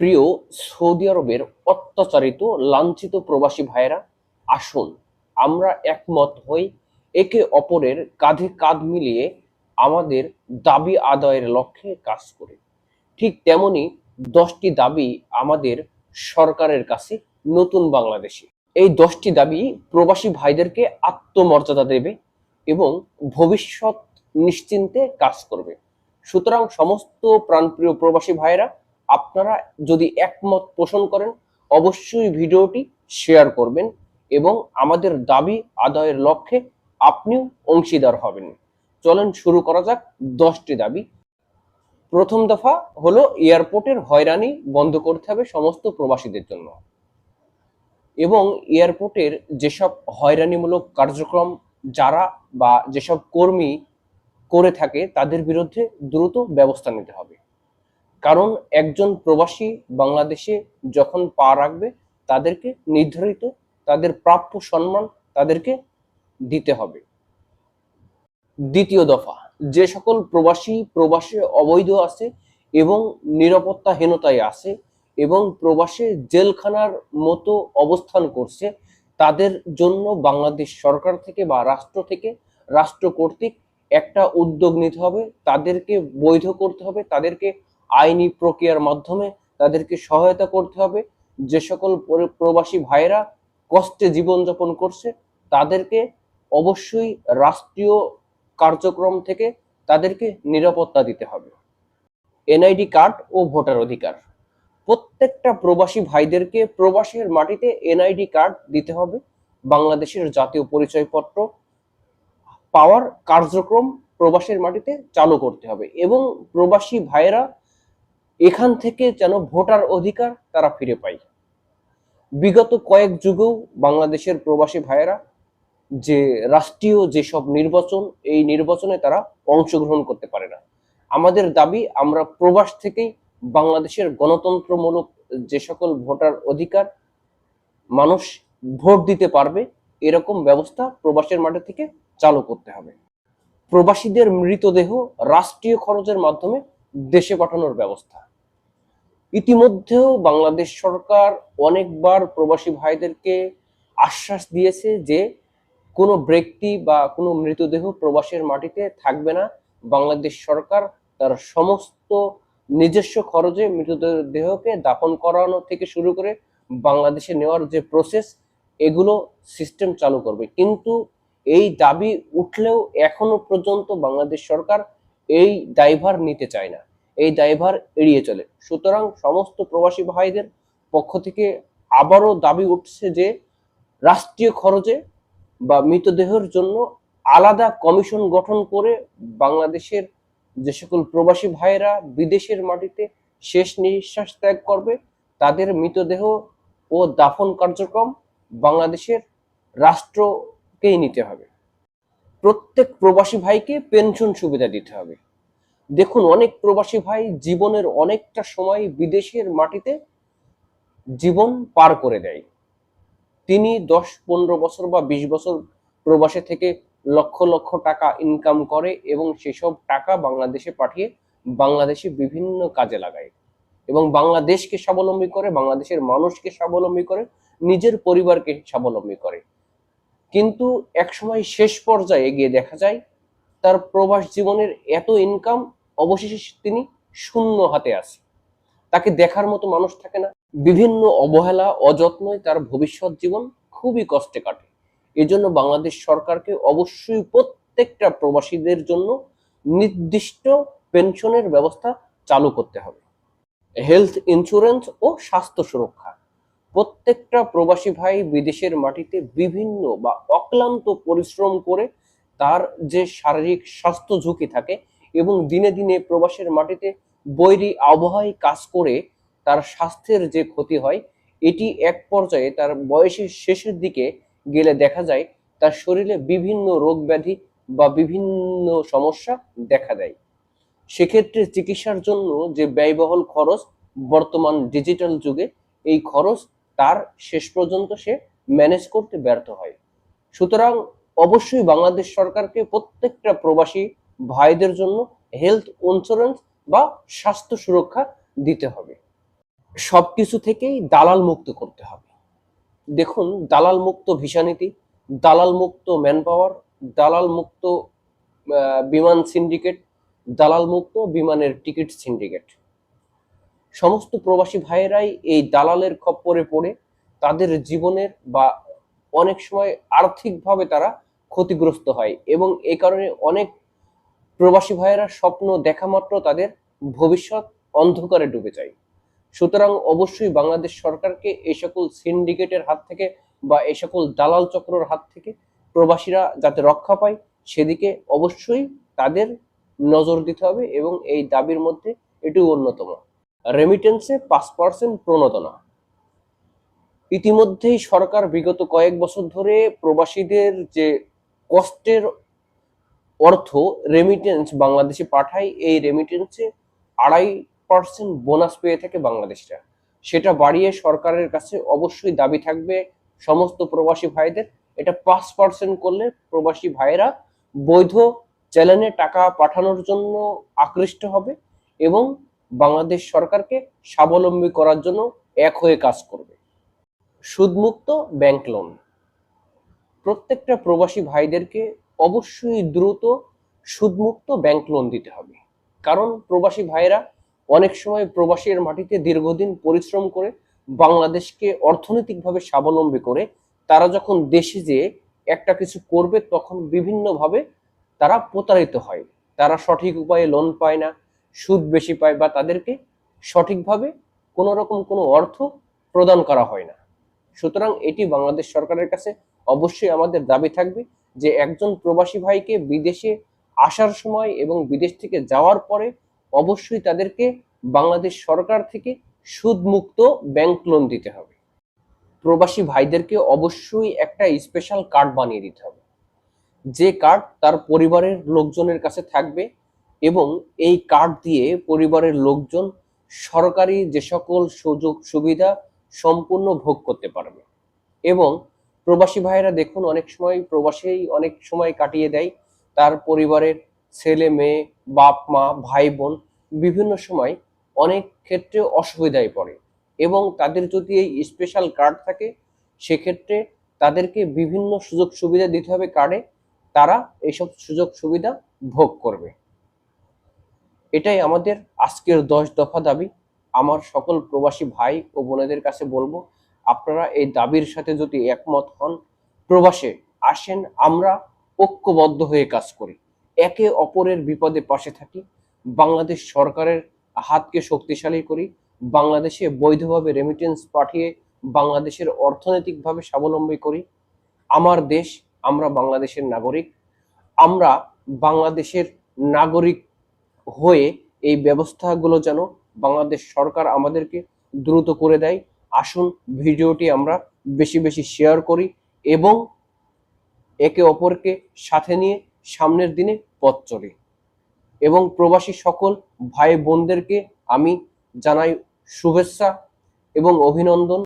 প্রিয় সৌদি আরবের অত্যাচারিত, লাঞ্ছিত প্রবাসী ভাইয়েরা, আসুন আমরা একমত হই একে অপরের কাঁধে কাঁধ মিলিয়ে আমাদের দাবি আদায়ের লক্ষ্যে কাজ করি। ঠিক তেমনি দশটি দাবি আমাদের সরকারের কাছে নতুন বাংলাদেশে। এই দশটি দাবি প্রবাসী ভাইদেরকে আত্মমর্যাদা দেবে এবং ভবিষ্যৎ নিশ্চিন্তে কাজ করবে। সুতরাং সমস্ত প্রাণপ্রিয় প্রবাসী ভাইয়েরা আপনারা যদি একমত পোষণ করেন, অবশ্যই ভিডিওটি শেয়ার করবেন এবং আমাদের দাবি আদায়ের লক্ষ্যে আপনিও অংশীদার হবেন। চলেন শুরু করা যাক দশটি দাবি। প্রথম দফা হলো, এয়ারপোর্টের হয়রানি বন্ধ করতে হবে সমস্ত প্রবাসীদের জন্য। এবং এয়ারপোর্টের যেসব হয়রানিমূলক কার্যক্রম যারা বা যেসব কর্মী করে থাকে, তাদের বিরুদ্ধে দ্রুত ব্যবস্থা নিতে হবে। কারণ একজন প্রবাসী বাংলাদেশে যখন পা রাখবে, তাদেরকে নির্ধারিত, তাদের প্রাপ্য সম্মান তাদেরকে দিতে হবে। দ্বিতীয় দফা, যে সকল প্রবাসী প্রবাসে অবৈধ আছে এবং নিরাপত্তাহীনতায় আছে এবং প্রবাসে জেলখানার মতো অবস্থান করছে, তাদের জন্য বাংলাদেশ সরকার থেকে বা রাষ্ট্র থেকে, রাষ্ট্র কর্তৃক একটা উদ্যোগ নিতে হবে। তাদেরকে বৈধ করতে হবে, তাদেরকে আইনি প্রক্রিয়ার মাধ্যমে তাদেরকে সহায়তা করতে হবে। যে সকল প্রবাসী ভাইয়েরা কষ্টে জীবনযাপন করছে, তাদেরকে অবশ্যই রাষ্ট্রীয় কার্যক্রম থেকে তাদেরকে নিরাপত্তা দিতে হবে। এনআইডি কার্ড ও ভোটার অধিকার। প্রত্যেকটা প্রবাসী ভাইদেরকে প্রবাসের মাটিতে এনআইডি কার্ড দিতে হবে। বাংলাদেশের জাতীয় পরিচয়পত্র, পাওয়ার কার্যক্রম প্রবাসের মাটিতে চালু করতে হবে এবং প্রবাসী ভাইয়েরা এখান থেকে যেন ভোটার অধিকার তারা ফিরে পায়। বিগত কয়েক যুগেও বাংলাদেশের প্রবাসী ভাইয়েরা যে রাষ্ট্রীয় যেসব নির্বাচন, এই নির্বাচনে তারা অংশগ্রহণ করতে পারে না। আমাদের দাবি, আমরা প্রবাস থেকেই বাংলাদেশের গণতন্ত্রমূলক যে সকল ভোটার অধিকার মানুষ ভোট দিতে পারবে, এরকম ব্যবস্থা প্রবাসের মাঠে থেকে চালু করতে হবে। প্রবাসীদের মৃতদেহ রাষ্ট্রীয় খরচের মাধ্যমে দেশে পাঠানোর ব্যবস্থা। ইতিমধ্যেও বাংলাদেশ সরকার অনেকবার প্রবাসী ভাইদেরকে আশ্বাস দিয়েছে যে, কোনো ব্যক্তি বা কোনো মৃতদেহ প্রবাসের মাটিতে থাকবে না। বাংলাদেশ সরকার তার সমস্ত নিজস্ব খরচে মৃতদেহকে দাফন করানো থেকে শুরু করে বাংলাদেশে নেওয়ার যে প্রসেস এগুলো সিস্টেম চালু করবে। কিন্তু এই দাবি উঠলেও এখনও পর্যন্ত বাংলাদেশ সরকার এই দায়ভার নিতে চায় না। এই দায়ভার এড়িয়ে চলে। সুতরাং সমস্ত প্রবাসী ভাইদের পক্ষ থেকে আবারও দাবি উঠছে যে, রাষ্ট্রীয় খরচে বা মৃতদেহের জন্য আলাদা কমিশন গঠন করে বাংলাদেশের যে সকল প্রবাসী ভাইয়েরা বিদেশের মাটিতে শেষ নিঃশ্বাস ত্যাগ করবে, তাদের মৃতদেহ ও দাফন কার্যক্রম বাংলাদেশের রাষ্ট্রকেই নিতে হবে। প্রত্যেক প্রবাসী ভাইকে পেনশন সুবিধা দিতে হবে। দেখুন, অনেক প্রবাসী ভাই জীবনের অনেকটা সময় বিদেশের মাটিতে জীবন পার করে দেয়। তিনি দশ, পনেরো বছর বা বিশ বছর প্রবাসে থেকে লক্ষ লক্ষ টাকা ইনকাম করে এবং সেসব টাকা বাংলাদেশে পাঠিয়ে বাংলাদেশে বিভিন্ন কাজে লাগায় এবং বাংলাদেশকে স্বাবলম্বী করে, বাংলাদেশের মানুষকে স্বাবলম্বী করে, নিজের পরিবারকে স্বাবলম্বী করে। কিন্তু একসময় শেষ পর্যায়ে গিয়ে দেখা যায়, তার প্রবাস জীবনের এত ইনকাম অবশেষে তিনি শূন্য হাতে আসে। তাকে দেখার মতো মানুষ থাকে না। বিভিন্ন অবহেলা, অযত্নই তার ভবিষ্যৎ জীবন খুবই কষ্টে কাটে। এজন্য বাংলাদেশ সরকারকে অবশ্যই প্রত্যেকটা প্রবাসীদের জন্য নির্দিষ্ট পেনশনের ব্যবস্থা চালু করতে হবে। হেলথ ইন্স্যুরেন্স ও স্বাস্থ্য সুরক্ষা। প্রত্যেকটা প্রবাসী ভাই বিদেশের মাটিতে বিভিন্ন বা অক্লান্ত পরিশ্রম করে তার যে শারীরিক স্বাস্থ্য ঝুঁকি থাকে এবং দিনে দিনে প্রবাসের মাটিতে বৈরী আবহাওয়ায় কাজ করে তার স্বাস্থ্যের যে ক্ষতি হয়, এটি এক পর্যায়ে তার বয়সের শেষের দিকে গেলে দেখা যায় তার শরীরে বিভিন্ন রোগ ব্যাধি বা বিভিন্ন সমস্যা দেখা দেয়। সেক্ষেত্রে চিকিৎসার জন্য যে ব্যয়বহুল খরচ বর্তমান ডিজিটাল যুগে, এই খরচ তার শেষ পর্যন্ত সে ম্যানেজ করতে ব্যর্থ হয়। সুতরাং অবশ্যই বাংলাদেশ সরকারকে প্রত্যেকটা প্রবাসী ভাইদের জন্য হেলথ ইন্স্যুরেন্স বা স্বাস্থ্য সুরক্ষা দিতে হবে। সবকিছু থেকেই দালাল মুক্ত করতে হবে। দেখুন, দালাল মুক্ত ভিসা নীতি, দালাল মুক্ত ম্যান পাওয়ার দালাল মুক্ত বিমান সিন্ডিকেট দালাল মুক্ত বিমানের টিকিট সিন্ডিকেট সমস্ত প্রবাসী ভাইয়েরাই এই দালালের খপ্পরে পড়ে, তাদের জীবনের বা অনেক সময় আর্থিকভাবে তারা ক্ষতিগ্রস্ত হয় এবং এই কারণে অনেক প্রবাসী ভাইয়েরা স্বপ্ন দেখা মাত্র তাদের ভবিষ্যৎ অন্ধকারে ডুবে যায়। সুতরাং অবশ্যই বাংলাদেশ সরকারকে এই সকল সিন্ডিকেটের হাত থেকে বা এই সকল দালাল চক্রর হাত থেকে প্রবাসীরা যাতে রক্ষা পায়, সেদিকে অবশ্যই তাদের নজর দিতে হবে এবং এই দাবির মধ্যে এটিও অন্যতম। রেমিটেন্সে পাঁচ পার্সেন্ট প্রণোদনা। ইতিমধ্যেই সরকার বিগত কয়েক বছর ধরে প্রবাসীদের যে কষ্টের অর্থ রেমিটেন্স বাংলাদেশে পাঠায়, এই রেমিটেন্সে আড়াই পার্সেন্ট বোনাস পেয়ে থাকে বাংলাদেশরা। সেটা বাড়িয়ে সরকারের কাছে অবশ্যই দাবি থাকবে সমস্ত প্রবাসী ভাইদের। এটা পাঁচ পার্সেন্ট করলে প্রবাসী ভাইয়েরা বৈধ চ্যানেলে টাকা পাঠানোর জন্য আকৃষ্ট হবে এবং বাংলাদেশ সরকারকে স্বাবলম্বী করার জন্য এক হয়ে কাজ করবে। সুদমুক্ত ব্যাংক লোন প্রত্যেকটা প্রবাসী ভাইদেরকে অবশ্যই দ্রুত সুদমুক্ত ব্যাংক লোন দিতে হবে। কারণ প্রবাসী ভাইরা অনেক সময় প্রবাসীর মাটিতে দীর্ঘদিন পরিশ্রম করে বাংলাদেশকে অর্থনৈতিকভাবে স্বাবলম্বী করে, তারা যখন দেশে যেয়ে একটা কিছু করবে, তখন বিভিন্নভাবে তারা প্রতারিত হয়। তারা সঠিক উপায়ে লোন পায় না, সুদ বেশি পায় বা তাদেরকে সঠিকভাবে কোনো রকম কোনো অর্থ প্রদান করা হয় না। সুতরাং এটি বাংলাদেশ সরকারের কাছে অবশ্যই আমাদের দাবি থাকবে যে একজন প্রবাসী ভাইকে বিদেশে আসার সময় এবং বিদেশ থেকে যাওয়ার পরে অবশ্যই তাদেরকে বাংলাদেশ সরকার থেকে সুদমুক্ত ব্যাংক লোন দিতে হবে। প্রবাসী ভাইদেরকে অবশ্যই একটা স্পেশাল কার্ড বানিয়ে দিতে হবে। যে কার্ড তার পরিবারের লোকজনের কাছে থাকবে এবং এই কার্ড দিয়ে পরিবারের লোকজন সরকারি যে সকল সুযোগ সুবিধা সম্পূর্ণ ভোগ করতে পারবে এবং প্রবাসী ভাইয়েরা দেখুন, অনেক সময় প্রবাসেই অনেক সময় কাটিয়ে দেয়। তার পরিবারের ছেলে, মেয়ে, বাপ, মা, ভাই, বোন বিভিন্ন সময় অনেক ক্ষেত্রে অসুবিধায় পড়ে এবং তাদের যদি এই স্পেশাল কার্ড থাকে, সেক্ষেত্রে তাদেরকে বিভিন্ন সুযোগ সুবিধা দিতে হবে কার্ডে তারা এইসব সুযোগ সুবিধা ভোগ করবে। এটাই আমাদের আজকের দশ দফা দাবি। আমার সকল প্রবাসী ভাই ও বোনেদের কাছে বলব আপনারা এই দাবির সাথে যদি একমত হন, প্রবাসে আসেন, আমরা ঐক্যবদ্ধ হয়ে কাজ করি। একে অপরের বিপদে পাশে থাকি। বাংলাদেশ সরকারের হাতকে শক্তিশালী করি। বাংলাদেশে বৈধভাবে রেমিটেন্স পাঠিয়ে বাংলাদেশের অর্থনৈতিকভাবে স্বাবলম্বী করি। আমার দেশ, আমরা বাংলাদেশের নাগরিক। আমরা বাংলাদেশের নাগরিক হয়ে এই ব্যবস্থাগুলো যেন বাংলাদেশ সরকার আমাদেরকে দ্রুত করে দেয়। আসুন ভিডিওটি আমরা বেশি বেশি শেয়ার করি এবং একে অপরকে সাথে নিয়ে সামনের দিনে পথ চলি। এবং প্রবাসী সকল ভাই বোনদেরকে আমি জানাই শুভেচ্ছা এবং অভিনন্দন।